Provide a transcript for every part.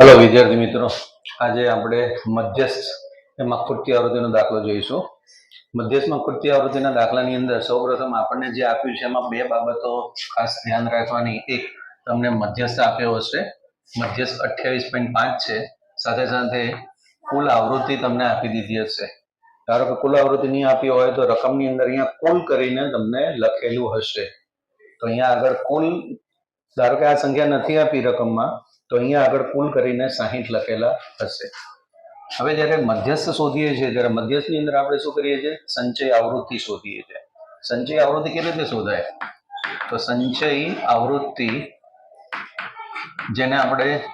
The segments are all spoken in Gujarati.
હેલો વિદ્યાર્થી મિત્રો. આજે આપણે મધ્યસ્થ એમાં કૃત્ય આવૃત્તિનો દાખલો જોઈશું. મધ્યસ્થમાં કૃત્ય આવૃત્તિના દાખલાની અંદર સૌપ્રથમ આપણને જે આપ્યું છે, એમાં બે બાબતો ખાસ ધ્યાન રાખવાની. એક, તમને મધ્યસ્થ આપ્યો હશે. મધ્યસ્થ અઠ્યાવીસ પોઈન્ટ પાંચ છે. સાથે સાથે કુલ આવૃત્તિ તમને આપી દીધી હશે. ધારો કે કુલ આવૃત્તિ નહીં આપી હોય તો રકમની અંદર અહીંયા કુલ કરીને તમને લખેલું હશે. તો અહીંયા આગળ કુલ, ધારો કે આ સંખ્યા નથી આપી રકમમાં તો અહીંયા આગળ કુલ કરીને સાહીઠ લખેલા હશે. હવે જ્યારે મધ્યસ્થ શોધીએ છીએ ત્યારે મધ્યસ્થની અંદર આપણે શું કરીએ છીએ? સંચય આવૃત્તિ શોધીએ છીએ. સંચય આવૃત્તિ કેવી રીતે શોધાય? તો સંચય આવૃત્તિ, જેને આપણે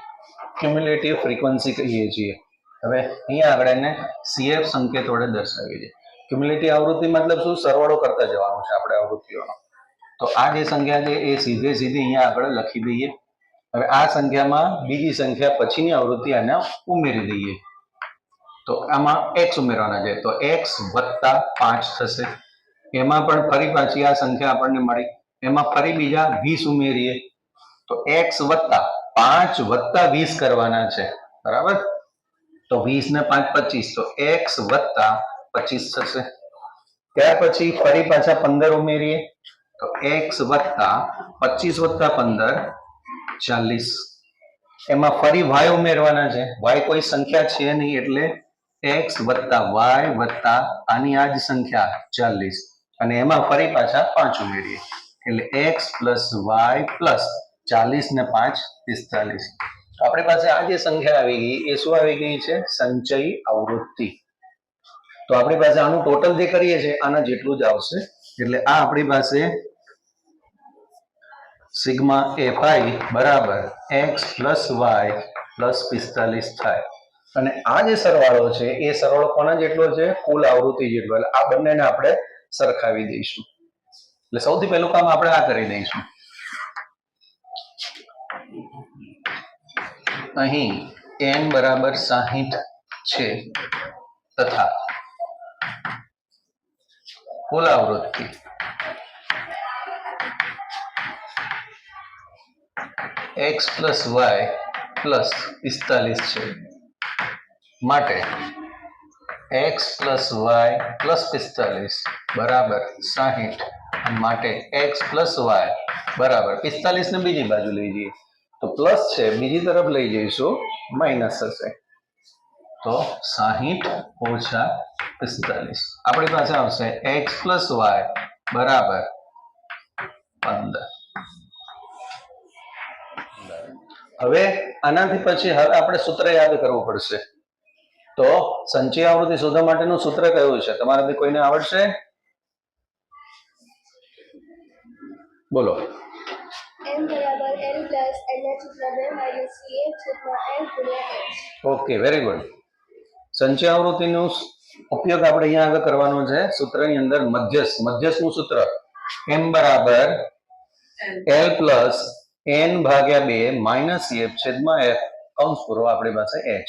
ક્યુમ્યુલેટિવ ફ્રીક્વન્સી કહીએ છીએ. હવે અહીંયા આગળ એને સીએફ સંકેત વડે દર્શાવીએ છીએ. ક્યુમ્યુલેટિવ આવૃત્તિ મતલબ શું? સરવાળો કરતા જવાનું છે આપણે આવૃત્તિઓનો. તો આ જે સંખ્યા છે, એ સીધે સીધી અહીંયા આગળ લખી દઈએ. હવે આ સંખ્યામાં બીજી સંખ્યા પછીની આવૃત્તિ આને ઉમેરી દઈએ. તો આમાં એક્સ ઉમેરવાના છે. તો એક્સ વત્તા પાંચ થશે. એમાં પણ ફરી પાછી આ સંખ્યા આપણને મળી. એમાં ફરી બીજા વીસ ઉમેરીએ. તો એક્સ વત્તા પાંચ વત્તા વીસ કરવાના છે. બરાબર? તો વીસ ને પાંચ પચીસ. તો એક્સ વત્તા પચીસ થશે. ત્યાર પછી ફરી પાછા પંદર ઉમેરીએ. તો એક્સ વત્તા પચીસ વત્તા પંદર ચાલીસ. એમાં ફરી વાય ઉમેરવાના છે. વાય કોઈ સંખ્યા છે નહીં એટલે એક્સ વત્તા વાય વત્તા આની આ જ સંખ્યા ચાલીસ. અને એમાં ફરી પાછા પાંચ ઉમેરીએ. એટલે એક્સ પ્લસ વાય પ્લસ ચાલીસ ને પાંચ પિસ્તાલીસ. આપણી પાસે આ જે સંખ્યા આવી ગઈ, એ શું આવી ગઈ છે? સંચય આવૃત્તિ. તો આપણી પાસે આનું ટોટલ જે કરીએ છીએ, આના જેટલું જ આવશે. એટલે આ આપણી પાસે સિગ્મા એફ આઈ બરાબર એક્સ પ્લસ વાય પ્લસ પિસ્તાલીસ થાય. અને આ જે સરવાળો છે, એ સરવાળો કોના જેટલો છે? કુલ આવૃત્તિ જેટલો. એટલે આ બંનેને આપણે સરખાવી દઈશું. એટલે સૌથી પહેલું કામ આપણે આ કરી દઈશું. અહીં n બરાબર સાહીઠ છે તથા કુલ આવૃત્તિ એક્સ પ્લસ વાય પ્લસ પિસ્તાલીસ છે. માટે એક્સ પ્લસ વાય પ્લસ પિસ્તાલીસ બરાબર સાહીઠ. માટે એક્સ પ્લસ વાય બરાબર પિસ્તાલીસ ને બીજી બાજુ લઈ જઈએ. તો પ્લસ છે, બીજી તરફ લઈ જઈશું માઇનસ હશે. તો સાહીઠ ઓછા પિસ્તાલીસ. આપણી પાસે આવશે એક્સ પ્લસ વાય બરાબર પંદર. હવે આનાથી પછી હવે આપણે સૂત્ર યાદ કરવું પડશે. તો સંચય આવૃત્તિ શોધવા માટેનું સૂત્ર કયું છે? તમારાથી કોઈને આવડશે? બોલો. Okay very good. સંચય આવૃત્તિનું ઉપયોગ આપણે અહીંયા આગળ કરવાનો છે. સૂત્રની અંદર મધ્યસ્થ મધ્યસ્થનું સૂત્ર. એમ બરાબર એલ પ્લસ n ભાગ્યા બે માઇનસ એફ છેદમાં એફ કૌંસ પૂરો આપણી પાસે એચ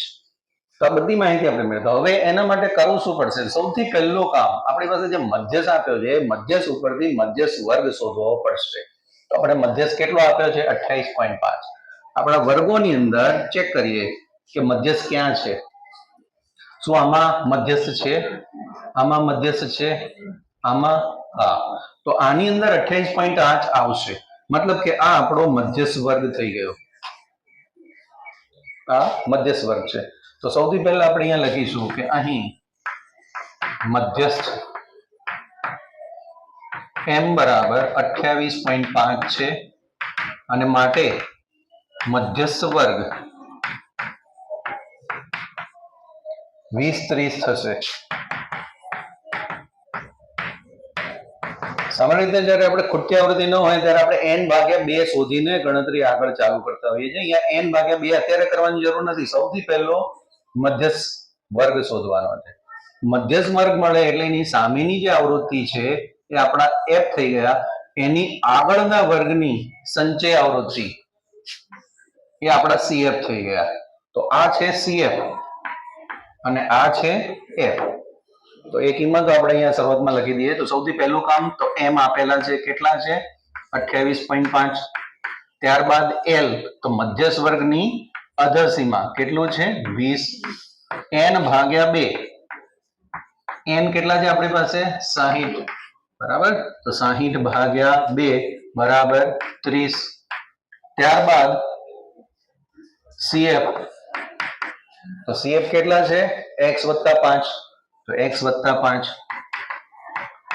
તો આ બધી માહિતી આપણે મેળવતા હવે એના માટે કરવું શું પડશે? સૌથી પહેલું કામ આપણી પાસે જે મધ્યસ્થ આપ્યો છે મધ્યસ ઉપરથી મધ્યસ્થ વર્ગ શોધવો પડશે. તો આપણે મધ્યસ્થ કેટલો આપ્યો છે? અઠ્યાવીસ પોઈન્ટ પાંચ. આપણા વર્ગોની અંદર ચેક કરીએ કે મધ્યસ્થ ક્યાં છે? શું આમાં મધ્યસ્થ છે? આમાં મધ્યસ્થ છે? આમાં હા. તો આની અંદર અઠ્યાવીસ પોઈન્ટ આઠ આવશે. મતલબ કે આ આપણો મધ્યસ્થ વર્ગ થઈ ગયો. આ મધ્યસ્થ વર્ગ છે. તો સૌથી પહેલા આપણે અહીંયા લખીશું કે અહીં મધ્યસ્થ એમ બરાબર અઠ્યાવીસ પોઈન્ટ પાંચ છે અને માટે મધ્યસ્થ વર્ગ વીસ ત્રીસ થશે. સામાન્ય રીતે જ્યારે આપણે ખોટી આવૃત્તિ ન હોય ત્યારે આપણે એન ભાગ્યા બે શોધીને ગણતરી આગળ ચાલુ કરતા હોઈએ છીએ. અહીંયા એન ભાગ્યા બે અત્યારે કરવાની જરૂર નથી. સૌથી પહેલો મધ્યસ્થ વર્ગ શોધવાનો છે. મધ્યસ્થ વર્ગ મળે એટલે એની સામેની જે આવૃત્તિ છે એ આપણા એફ થઈ ગયા. એની આગળના વર્ગની સંચય આવૃત્તિ એ આપણા સીએફ થઈ ગયા. તો આ છે સીએફ અને આ છે f. તો એ કિંમતો આપણે અહીંયા શરૂઆતમાં લખી દઈએ. તો સૌથી પહેલું કામ તો એમ આપેલા છે કેટલા છે? અઠ્યાવીસ પોઈન્ટ પાંચ. ત્યારબાદ એલ તો મધ્યસ્થ વર્ગની અધસીમા કેટલું છે? વીસ. એન ભાગ્યા બે. એન કેટલા છે આપણી પાસે? સાહીઠ. બરાબર? તો સાહીઠ ભાગ્યા બે બરાબર ત્રીસ. ત્યારબાદ સીએફ તો સીએફ કેટલા છે? એક્સ વત્તા પાંચ. તો એક્સ વત્તા પાંચ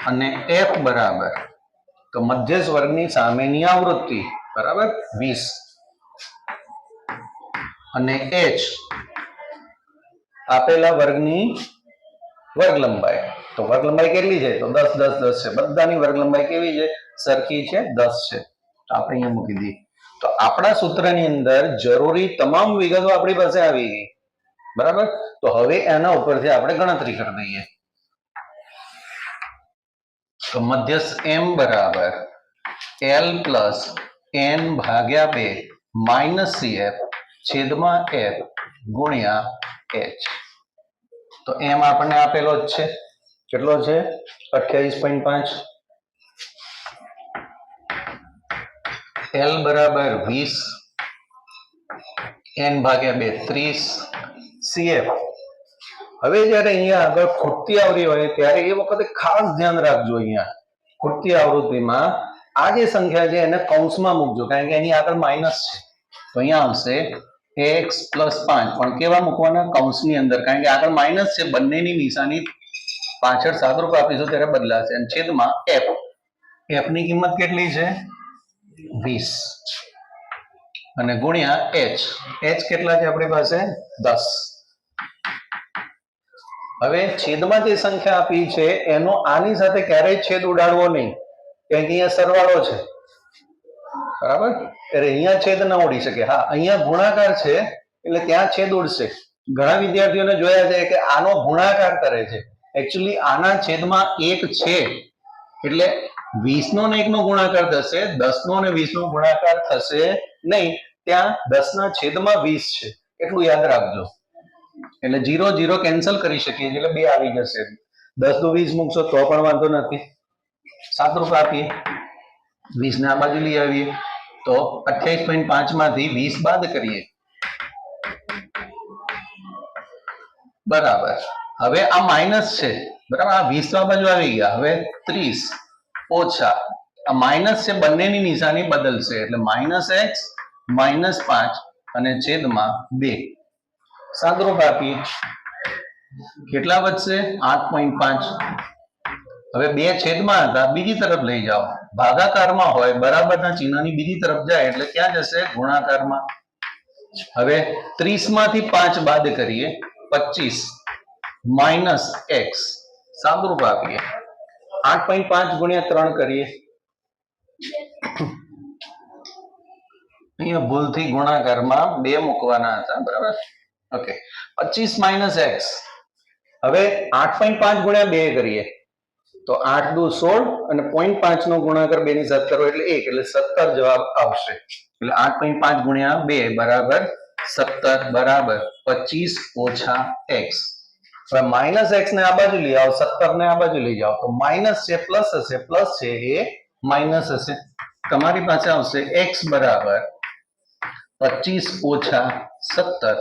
અને એફ બરાબર. તો મધ્યસ્થ વર્ગની સામેની આવૃત્તિ બરાબર વીસ. અને એચ આપેલા વર્ગની વર્ગ લંબાઈ તો વર્ગ લંબાઈ કેટલી છે? તો દસ દસ દસ છે. બધાની વર્ગ લંબાઈ કેવી છે? સરખી છે, દસ છે. તો આપણે અહીંયા મૂકી દઈએ. તો આપણા સૂત્રની અંદર જરૂરી તમામ વિગતો આપણી પાસે આવી ગઈ. બરાબર? તો હવે એના ઉપરથી આપણે ગણતરી કરી દઈએ. તો મધ્યસ્થ એમ બરાબર એલ પ્લસ એન ભાગ્યા બે માઇનસ સીએફ છેદમાં એફ ગુણ્યા એચ તો એમ આપણને આપેલો જ છે. કેટલો છે? અઠ્યાવીસ પોઈન્ટ પાંચ. એલ બરાબર વીસ એન ભાગ્યા બે ત્રીસ સીએફ હવે જ્યારે અહીંયા આગળ ખૂટતી આવરી હોય ત્યારે એ વખતે ખાસ ધ્યાન રાખજો અહીંયા. ખૂટતી આવૃત્તિમાં આ જે સંખ્યા છે એને કૌંસમાં મૂકજો, કારણ કે એની આગળ માઇનસ છે. તો અહીંયા આવશે એક્સ પ્લસ પાંચ. પણ કેવા મૂકવાના? કૌંસની અંદર, કારણ કે આગળ માઇનસ છે, બંનેની નિશાની પાછળ સાદરૂપ આપીશું ત્યારે બદલાશે. અને છેદમાં એફ. એફની કિંમત કેટલી છે? વીસ. અને ગુણ્યા એચ એચ કેટલા છે આપણી પાસે? દસ. હવે છેદમાં જે સંખ્યા આપી છે, એનો આની સાથે ક્યારેય છેદ ઉડાડવો નહીં. કારણ કે અહીંયા સરવાળો છે. બરાબર? એટલે અહીંયા છેદ ન ઉડી શકે. હા, અહીંયા ગુણાકાર છે, એટલે ત્યાં છેદ ઉડશે. ઘણા વિદ્યાર્થીઓને જોયા છે કે આનો ગુણાકાર કરે છે. એકચ્યુઅલી આના છેદમાં એક છે. એટલે વીસ નો ને એક નો ગુણાકાર થશે દસ નો ને વીસ નો ગુણાકાર થશે. નહીં, ત્યાં દસ ના છેદમાં વીસ છે. એટલું યાદ રાખજો. એટલે જીરો જીરો કેન્સલ કરી શકીએ એટલે બે આવી જશે. દસનું વીસ મૂકશો તો પણ વાંધો નથી. સાત રૂપિયા આપીએ. વીસ ને આ બાજુ લઈ આવીએ. તો અઠ્યાવીસ પોઈન્ટ પાંચમાંથી વીસ બાદ કરીએ. બરાબર. હવે આ માઇનસ છે. બરાબર? આ વીસ બાજુ આવી ગયા. હવે ત્રીસ. ઓછા આ માઇનસ છે બંનેની નિશાની બદલશે એટલે માઇનસ એક્સ, માઇનસ પાંચ અને છેદમાં બે. સાદરૂપ આપીએ કેટલા વધશે? આઠ પોઈન્ટ પાંચ. હવે બે છેદમાં હતા, બીજી તરફ લઈ જાઓ. ભાગાકારમાં હોય, બરાબરના ચિહ્નની બીજી તરફ જાય એટલે ક્યાં જશે? ગુણાકારમાં. હવે ત્રીસમાંથી પાંચ બાદ કરીએ, પચીસ. Minus x. સાદરૂપ આપીએ આઠ પોઈન્ટ પાંચ ગુણ્યા ત્રણ કરીએ. અહીંયા ભૂલથી ગુણાકારમાં બે મૂકવાના હતા, બરાબર? ઓકે પચીસ માઇનસ એક્સ હવે આઠ પોઈન્ટ પાંચ ગુણ્યા બે કરીએ. તો આઠ દુ સોળ અને પોઈન્ટ પાંચ નો ગુણાકાર બે ની સત્તર કરો એટલે એક, એટલે સત્તર જવાબ આવશે. એટલે આઠ પોઈન્ટ પાંચ ગુણ્યા બે બરાબર સત્તર બરાબર પચીસ ઓછા એક્સ હવે માઇનસ એક્સ ને આ બાજુ લઈ આવો, સત્તર ને આ બાજુ લઈ જાઓ. તો માઇનસ છે પ્લસ હશે પ્લસ છે એ માઇનસ હશે. તમારી પાસે આવશે એક્સ બરાબર પચીસ ઓછા સત્તર.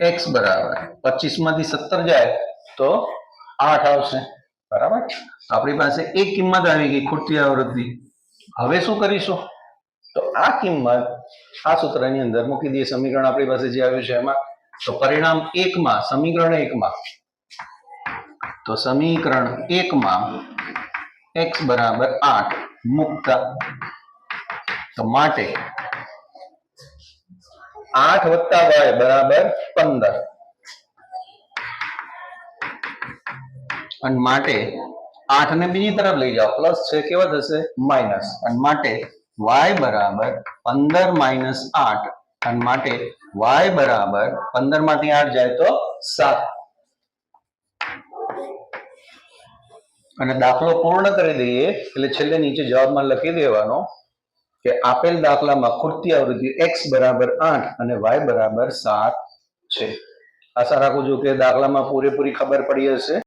એક્સ બરાબર પચીસમાંથી સત્તર જાય તો આઠ આવશે. બરાબર? આપણી પાસે એક કિંમત આવી ગઈ ખોટી આવૃત્તિ. હવે શું કરીશું? તો આ કિંમત આ સૂત્રની અંદર મૂકી દઈએ. સમીકરણ આપણી પાસે જે આવ્યું છે એમાં. તો પરિણામ એકમાં, સમીકરણ એકમાં. તો સમીકરણ એકમાં એક્સ બરાબર આઠ મુકતા તો માટે આઠ વત્તા વાય બરાબર પંદર અને માટે આઠ ને બીજી તરફ લઈ જાઓ પ્લસ છે કેવા થશે માઇનસ અને માટે વાય બરાબર પંદર માઇનસ આઠ અને માટે વાય બરાબર પંદરમાંથી આઠ જાય તો સાત અને દાખલો પૂર્ણ કરી દઈએ, એટલે છેલ્લે નીચે જવાબમાં લખી દેવાનો કે આપેલ દાખલામાં ખૂટતી આવૃત્તિ એક્સ બરાબર આઠ અને વાય બરાબર સાત છે. આશા રાખું છું કે દાખલામાં પૂરેપૂરી ખબર પડી હશે.